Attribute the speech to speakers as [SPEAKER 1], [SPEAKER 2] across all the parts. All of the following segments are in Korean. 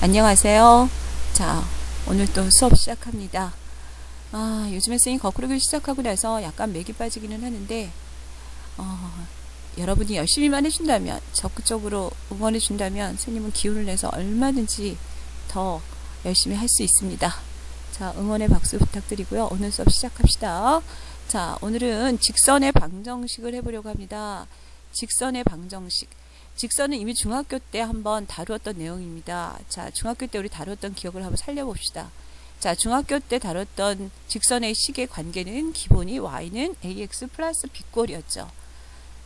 [SPEAKER 1] 안녕하세요. 자, 오늘 또 수업 시작합니다. 아, 요즘에 쌤이 거꾸로기 시작하고 나서 약간 맥이 빠지기는 하는데, 어, 여러분이 열심히만 해준다면, 적극적으로 응원해준다면, 선생님은 기운을 내서 얼마든지 더 열심히 할 수 있습니다. 자, 응원의 박수 부탁드리고요. 오늘 수업 시작합시다. 자, 오늘은 직선의 방정식을 해보려고 합니다. 직선의 방정식. 직선은 이미 중학교 때 한번 다루었던 내용입니다. 자, 중학교 때 우리 다루었던 기억을 한번 살려봅시다. 자, 중학교 때 다뤘던 직선의 식의 관계는 기본이 y는 ax 플러스 b꼴이었죠.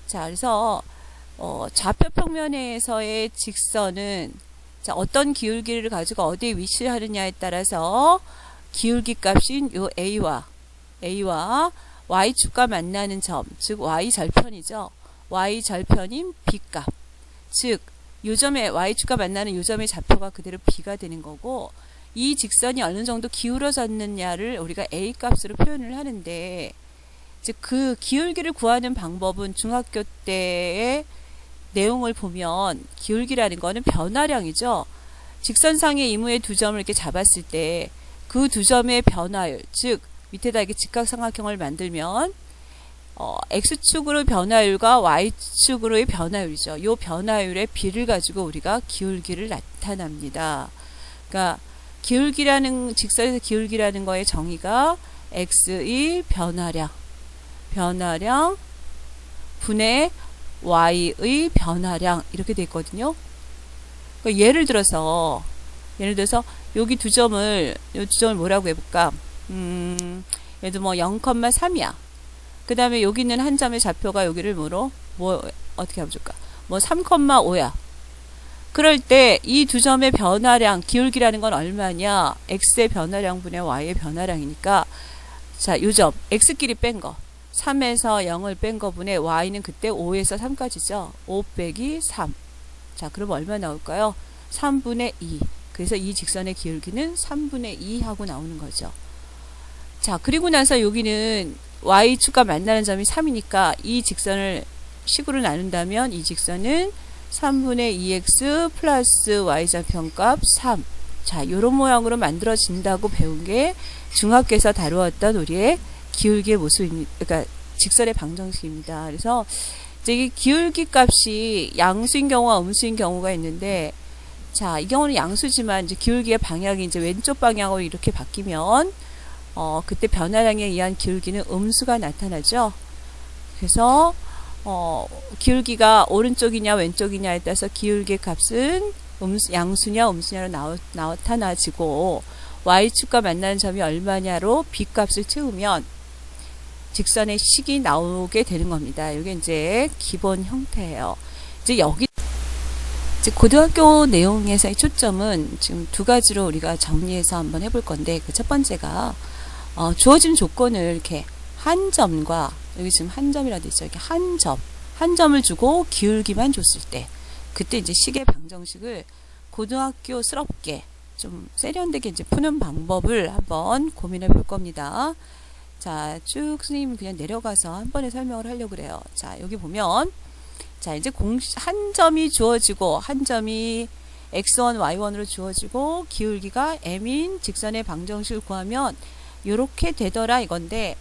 [SPEAKER 1] 자, 그래서 어, 좌표 평면에서의 직선은 자, 어떤 기울기를 가지고 어디에 위치하느냐에 따라서 기울기 값인 요 a와 a와 y축과 만나는 점, 즉 y 절편이죠. y 절편인 b 값. 즉 요점의 y축과 만나는 요점의 좌표가 그대로 b가 되는 거고 이 직선이 어느 정도 기울어졌느냐를 우리가 a 값으로 표현을 하는데 즉 그 기울기를 구하는 방법은 중학교 때의 내용을 보면 기울기라는 거는 변화량이죠. 직선상의 이무의 두 점을 이렇게 잡았을 때 그 두 점의 변화율, 즉 밑에다 이렇게 직각삼각형을 만들면 어, x축으로 변화율과 y축으로의 변화율이죠. 이 변화율의 비를 가지고 우리가 기울기를 나타납니다. 그러니까 기울기라는 직선에서 기울기라는 거의 정의가 x의 변화량, 변화량 분의 y의 변화량 이렇게 돼 있거든요. 그러니까 예를 들어서 예를 들어서 여기 두 점을 이 두 점을 뭐라고 해볼까? 음, 들어 뭐 0,3이야. 그 다음에 여기 있는 한 점의 좌표가 여기를 뭐로 뭐 어떻게 해볼까? 뭐 3,5야. 그럴 때 이 두 점의 변화량 기울기라는 건 얼마냐? x의 변화량 분의 y의 변화량이니까 자, 요점 x끼리 뺀 거. 3에서 0을 뺀 거 분의 y는 그때 5에서 3까지죠. 5 빼기 3. 자, 그럼 얼마 나올까요? 3분의 2. 그래서 이 직선의 기울기는 3분의 2 하고 나오는 거죠. 자, 그리고 나서 여기는 y축과 만나는 점이 3이니까 이 직선을 식으로 나눈다면 이 직선은 3분의 2x 플러스 y좌편값 3. 자, 요런 모양으로 만들어진다고 배운 게 중학교에서 다루었던 우리의 기울기의 모습입니다. 그러니까 직선의 방정식입니다. 그래서 이제 이 기울기 값이 양수인 경우와 음수인 경우가 있는데 자, 이 경우는 양수지만 이제 기울기의 방향이 이제 왼쪽 방향으로 이렇게 바뀌면 어, 그때 변화량에 의한 기울기는 음수가 나타나죠. 그래서 어, 기울기가 오른쪽이냐 왼쪽이냐에 따라서 기울기 값은 음수, 양수냐 음수냐로 나타나지고 y축과 만나는 점이 얼마냐로 b 값을 채우면 직선의 식이 나오게 되는 겁니다. 이게 이제 기본 형태예요. 이제 여기 이제 고등학교 내용에서의 초점은 지금 두 가지로 우리가 정리해서 한번 해볼 건데 그 첫 번째가 어, 주어진 조건을 이렇게 한 점과 여기 지금 한 점이라고 있죠. 이렇게 한 점, 한 점을 주고 기울기만 줬을 때 그때 이제 식의 방정식을 고등학교스럽게 좀 세련되게 이제 푸는 방법을 한번 고민해 볼 겁니다. 자, 쭉 선생님 그냥 내려가서 한 번에 설명을 하려고 그래요. 자, 여기 보면 자, 이제 공, 한 점이 주어지고 한 점이 x1, y1으로 주어지고 기울기가 m인 직선의 방정식을 구하면 이렇게 되더라 이건데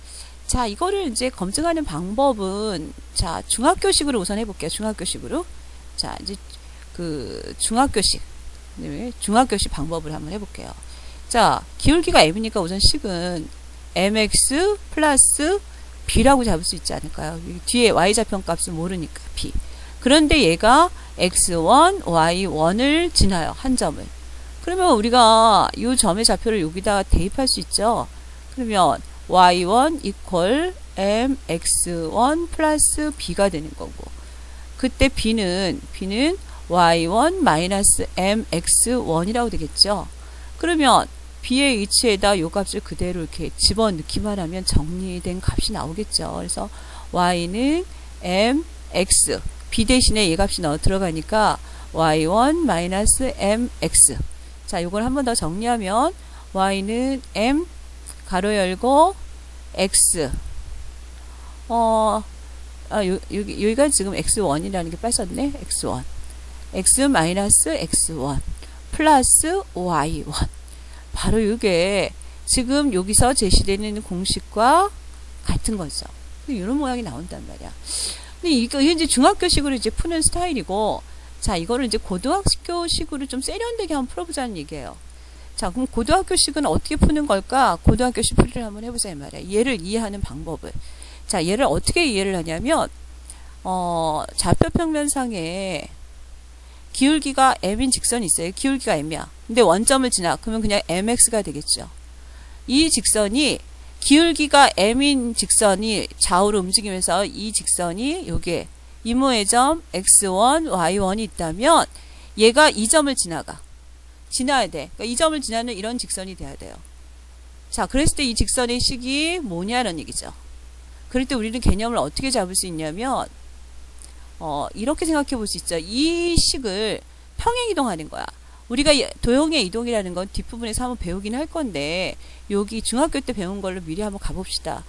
[SPEAKER 1] 자 이거를 이제 검증하는 방법은 자 중학교식으로 우선 해볼게요 중학교식으로. 자 이제 그 중학교식 네, 중학교식 방법을 한번 해볼게요. 자 기울기가 m이니까 우선 식은 mx 플러스 b라고 잡을 수 있지 않을까요? 뒤에 y좌편 값은 모르니까 b. 그런데 얘가 x1 y1을 지나요 한 점을. 그러면 우리가 이 점의 좌표를 여기다 대입할 수 있죠 그러면 y1 equal mx1 플러스 b가 되는 거고 그때 b는 b는 y1 마이너스 mx1이라고 되겠죠. 그러면 b의 위치에다 요 값을 그대로 이렇게 집어넣기만 하면 정리된 값이 나오겠죠. 그래서 y는 mx b 대신에 얘 값이 넣어 들어가니까 y1 마이너스 mx 자 요걸 한 번 더 정리하면 y는 m 가로 열고 x 어 아, 요, 여기, 여기가 지금 x1이라는 게 빠졌네. x1. x 마이너스 x1 플러스 y1 바로 이게 지금 여기서 제시되는 공식과 같은 거죠. 이런 모양이 나온단 말이야. 근데 이거 이제 중학교식으로 이제 푸는 스타일이고, 자 이거를 이제 고등학교식으로 좀 세련되게 한번 풀어보자는 얘기예요. 자 그럼 고등학교식은 어떻게 푸는 걸까? 고등학교식 풀이를 한번 해보자 이 말이야. 얘를 이해하는 방법을. 자 얘를 어떻게 이해를 하냐면, 어 좌표평면상에 기울기가 m인 직선이 있어요. 기울기가 m이야. 근데 원점을 지나. 그러면 그냥 mx가 되겠죠. 이 직선이 기울기가 m인 직선이 좌우로 움직이면서 이 직선이 요게 이모의 점 x1, y1이 있다면 얘가 이 점을 지나가. 지나야 돼. 그러니까 이 점을 지나는 이런 직선이 돼야 돼요. 자, 그랬을 때 이 직선의 식이 뭐냐는 얘기죠. 그럴 때 우리는 개념을 어떻게 잡을 수 있냐면 어, 이렇게 생각해 볼 수 있죠. 이 식을 평행 이동하는 거야. 우리가 도형의 이동이라는 건 뒷부분에서 한번 배우긴 할 건데 여기 중학교 때 배운 걸로 미리 한번 가봅시다.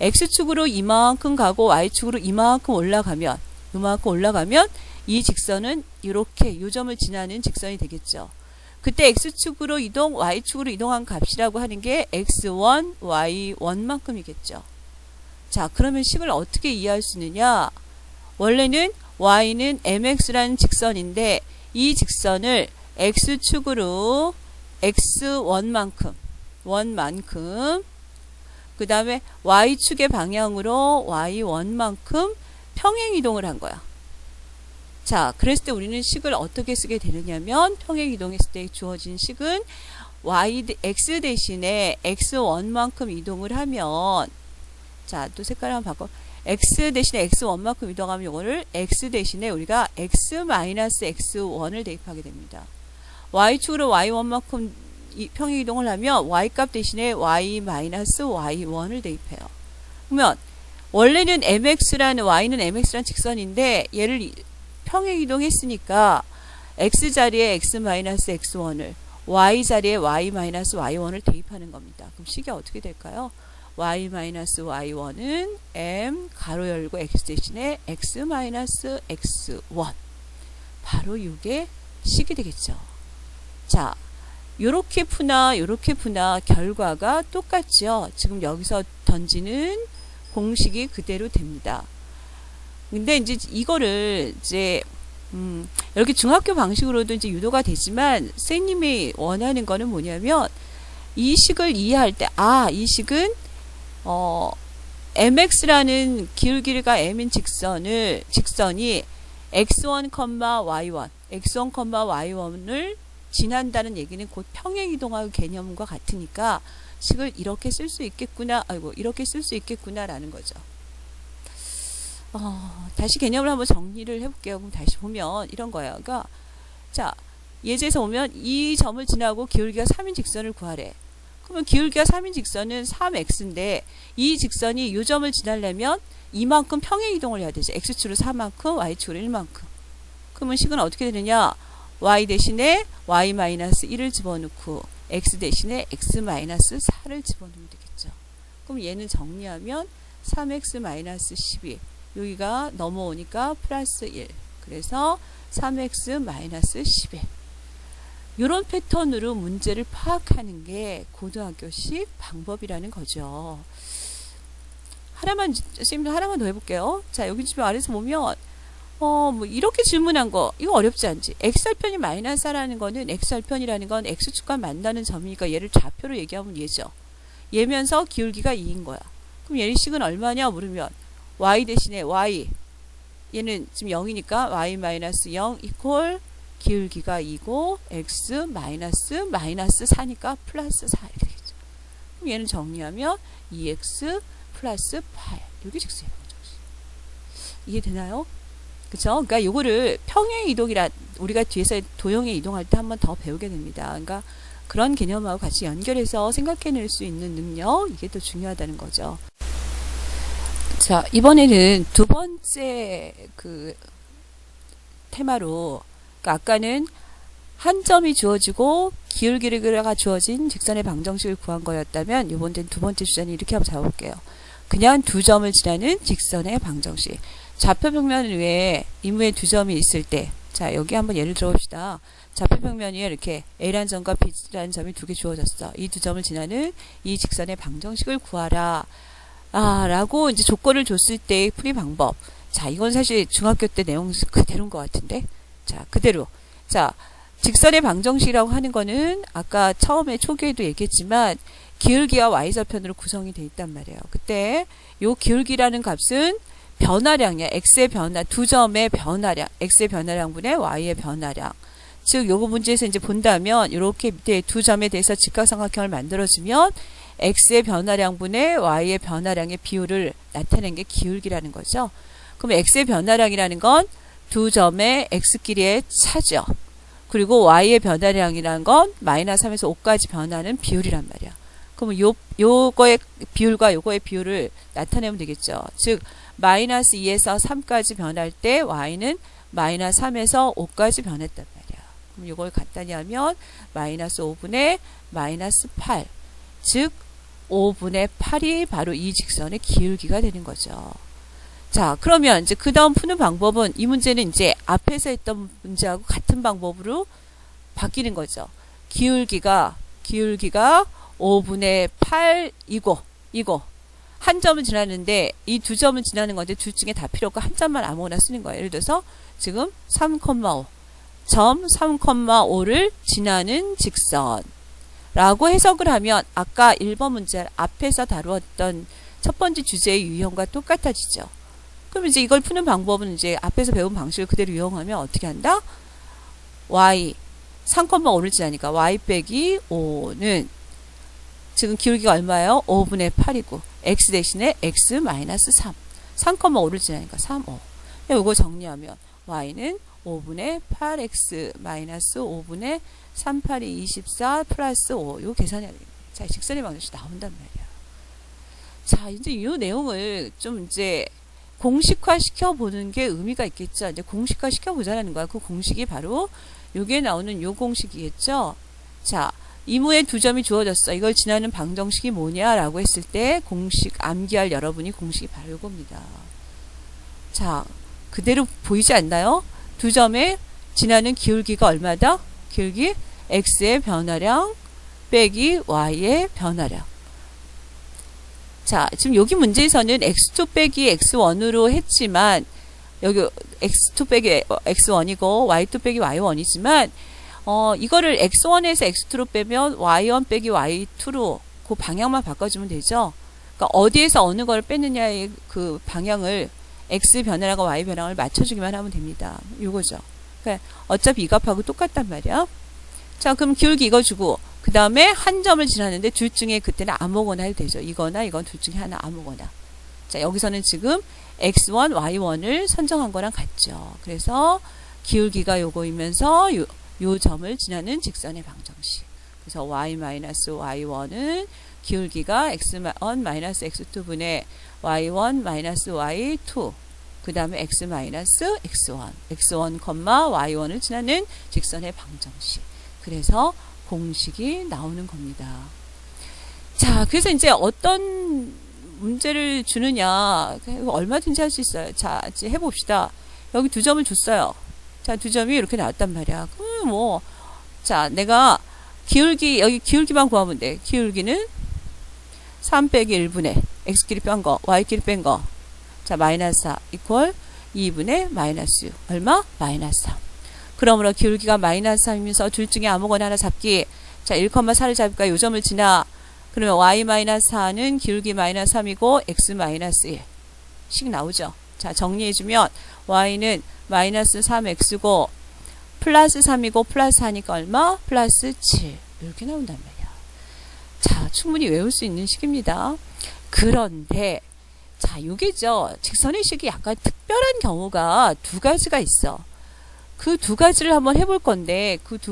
[SPEAKER 1] x축으로 이만큼 가고 y축으로 이만큼 올라가면 이만큼 올라가면 이 직선은 이렇게 요점을 지나는 직선이 되겠죠. 그때 x축으로 이동, y축으로 이동한 값이라고 하는 게 x1, y1만큼이겠죠. 자, 그러면 식을 어떻게 이해할 수 있느냐? 원래는 y는 mx라는 직선인데 이 직선을 x축으로 x1만큼 원만큼 그 다음에 y축의 방향으로 y1만큼 평행 이동을 한 거야. 자, 그랬을 때 우리는 식을 어떻게 쓰게 되느냐면 평행 이동했을 때 주어진 식은 y x 대신에 x1만큼 이동을 하면 자, 또 색깔 한번 바꿔. x 대신에 x1만큼 이동하면 이거를 x 대신에 우리가 x-x1을 대입하게 됩니다. y축으로 y1만큼 평행 이동을 하면 y값 대신에 y-y1을 대입해요. 그러면 원래는 mx라는 y는 mx라는 직선인데 얘를 평행 이동했으니까 x 자리에 x-x1을 y 자리에 y-y1을 대입하는 겁니다. 그럼 식이 어떻게 될까요? y-y1은 m 가로 열고 x 대신에 x-x1 바로 이게 식이 되겠죠. 자, 요렇게 푸나 요렇게 푸나 결과가 똑같죠. 지금 여기서 던지는 공식이 그대로 됩니다. 근데 이제 이거를 이제 음, 이렇게 중학교 방식으로도 이제 유도가 되지만 선생님이 원하는 거는 뭐냐면 이 식을 이해할 때 아, 이 식은 어 mx라는 기울기가 m인 직선을 직선이 x1, y1, x1, y1을 지난다는 얘기는 곧 평행 이동할 개념과 같으니까 식을 이렇게 쓸 수 있겠구나, 아이고 이렇게 쓸 수 있겠구나라는 거죠. 어, 다시 개념을 한번 정리를 해볼게요. 그럼 다시 보면 이런 거예요. 그러니까 자 예제에서 보면 이 점을 지나고 기울기가 3인 직선을 구하래. 그러면 기울기가 3인 직선은 3x인데 이 직선이 이 점을 지나려면 이만큼 평행 이동을 해야 되죠. x축으로 4만큼, y축으로 1만큼. 그러면 식은 어떻게 되느냐? y 대신에 y-1을 집어넣고 x 대신에 x-4를 집어넣으면 되겠죠. 그럼 얘는 정리하면 3x-12 여기가 넘어오니까 플러스 1 그래서 3x-11 이런 패턴으로 문제를 파악하는 게 고등학교식 방법이라는 거죠. 하나만 선생님 하나만 더 해볼게요. 자 여기 지금 아래서 보면 어, 뭐, 이렇게 질문한 거, 이거 어렵지 않지? xr편이 마이너스라는 거는 xr편이라는 건 x축과 만나는 점이니까 얘를 좌표로 얘기하면 얘죠. 얘면서 기울기가 2인 거야. 그럼 얘의 식은 얼마냐 물으면 y 대신에 y 얘는 지금 0이니까 y 마이너스 0 이퀄 기울기가 2고 x 마이너스 마이너스 4니까 플러스 4 이렇게 되겠죠. 그럼 얘는 정리하면 2x 플러스 8 여기 직수의 방정식 이해되나요? 그쵸? 그러니까 요거를 평행 이동이라 우리가 뒤에서 도형에 이동할 때 한 번 더 배우게 됩니다. 그러니까 그런 개념하고 같이 연결해서 생각해낼 수 있는 능력 이게 또 중요하다는 거죠. 자 이번에는 두 번째 그 테마로 그러니까 아까는 한 점이 주어지고 기울기가 주어진 직선의 방정식을 구한 거였다면 이번엔 두 번째 주제는 이렇게 한번 잡아볼게요. 그냥 두 점을 지나는 직선의 방정식. 좌표 평면 위에 임무에 두 점이 있을 때, 자, 여기 한번 예를 들어 봅시다. 좌표평면 위에 이렇게 A라는 점과 B라는 점이 두 개 주어졌어. 이 두 점을 지나는 이 직선의 방정식을 구하라. 아, 라고 이제 조건을 줬을 때의 풀이 방법. 자, 이건 사실 중학교 때 내용 그대로인 것 같은데. 자, 그대로. 자, 직선의 방정식이라고 하는 거는 아까 처음에 초기에도 얘기했지만 기울기와 y절편으로 구성이 돼 있단 말이에요. 그때 요 기울기라는 값은 변화량이야. x의 변화, 두 점의 변화량, x의 변화량분의 y의 변화량. 즉, 요거 문제에서 이제 본다면, 이렇게 밑에 두 점에 대해서 직각삼각형을 만들어주면, x의 변화량분의 y의 변화량의 비율을 나타낸 게 기울기라는 거죠. 그럼 x의 변화량이라는 건 두 점의 x끼리의 차죠. 그리고 y의 변화량이라는 건 마이너스 3에서 5까지 변하는 비율이란 말이야. 그러면 요, 요거의 비율과 요거의 비율을 나타내면 되겠죠. 즉, 마이너스 2에서 3까지 변할 때 y는 마이너스 3에서 5까지 변했단 말이야. 그럼 이걸 간단히 하면 마이너스 5분의 마이너스 8. 즉, 5분의 8이 바로 이 직선의 기울기가 되는 거죠. 자, 그러면 이제 그 다음 푸는 방법은 이 문제는 이제 앞에서 했던 문제하고 같은 방법으로 바뀌는 거죠. 기울기가, 기울기가 5분의 8이고, 이거. 한 점을 지나는데 이 두 점을 지나는 건데 둘 중에 다 필요 없고 한 점만 아무거나 쓰는 거예요. 예를 들어서 지금 3,5. 점 3,5를 지나는 직선. 라고 해석을 하면 아까 1번 문제 앞에서 다루었던 첫 번째 주제의 유형과 똑같아지죠. 그럼 이제 이걸 푸는 방법은 이제 앞에서 배운 방식을 그대로 이용하면 어떻게 한다? y 3,5를 지나니까 y 빼기 5는 지금 기울기가 얼마예요? 5분의 8이고 x 대신에 x 마이너스 3 3,5를 지나니까 3, 5 이거 정리하면 y는 5분의 8x 마이너스 5분의 3, 8이 24 플러스 5 이거 계산해야 됩니다. 자, 직선의 방정식 나온단 말이야. 자, 이제 이 내용을 좀 이제 공식화 시켜보는 게 의미가 있겠죠. 이제 공식화 시켜보자는 거야. 그 공식이 바로 여기에 나오는 요 공식이겠죠. 자, 이무의 두 점이 주어졌어. 이걸 지나는 방정식이 뭐냐라고 했을 때 공식 암기할 여러분이 공식이 바로 요겁니다. 자, 그대로 보이지 않나요? 두 점에 지나는 기울기가 얼마다? 기울기 x의 변화량 빼기 y의 변화량. 자, 지금 여기 문제에서는 x2 빼기 x1으로 했지만 여기 x2 빼기 x1이고 y2 빼기 y1이지만 어, 이거를 x1에서 x2로 빼면 y1 빼기 y2로 그 방향만 바꿔주면 되죠. 그러니까 어디에서 어느 걸 빼느냐의 그 방향을 x 변화량과 y 변화량을 맞춰주기만 하면 됩니다. 요거죠. 그러니까 어차피 이 값하고 똑같단 말이야. 자, 그럼 기울기 이거 주고 그 다음에 한 점을 지났는데 둘 중에 그때는 아무거나 해도 되죠. 이거나 이건 둘 중에 하나 아무거나. 자, 여기서는 지금 x1, y1을 선정한 거랑 같죠. 그래서 기울기가 요거이면서 요, 요 점을 지나는 직선의 방정식. 그래서 y-y1은 기울기가 x1 마이너스 x2분의 y1 마이너스 y2 그 다음에 x 마이너스 x1 x1, y1을 지나는 직선의 방정식. 그래서 공식이 나오는 겁니다. 자, 그래서 이제 어떤 문제를 주느냐, 얼마든지 할 수 있어요. 자, 이제 해봅시다. 여기 두 점을 줬어요. 자, 두 점이 이렇게 나왔단 말이야. 그럼 뭐, 자, 내가 기울기, 여기 기울기만 구하면 돼. 기울기는 3 빼기 1분의 x끼리 뺀 거, y끼리 뺀 거. 자, 마이너스 4 이퀄 2분의 마이너스 6. 얼마? 마이너스 3. 그러므로 기울기가 마이너스 3이면서 둘 중에 아무거나 하나 잡기. 자, 1,4를 잡을까? 요 점을 지나. 그러면 y 마이너스 4는 기울기 마이너스 3이고 x 마이너스 1. 식 나오죠. 자, 정리해주면 y는 마이너스 3x고 플러스 3이고 플러스 4니까 얼마? 플러스 7. 이렇게 나온단 말이야. 자, 충분히 외울 수 있는 식입니다. 그런데 자, 요게죠. 직선의 식이 약간 특별한 경우가 두 가지가 있어. 그 두 가지를 한번 해볼 건데 그 두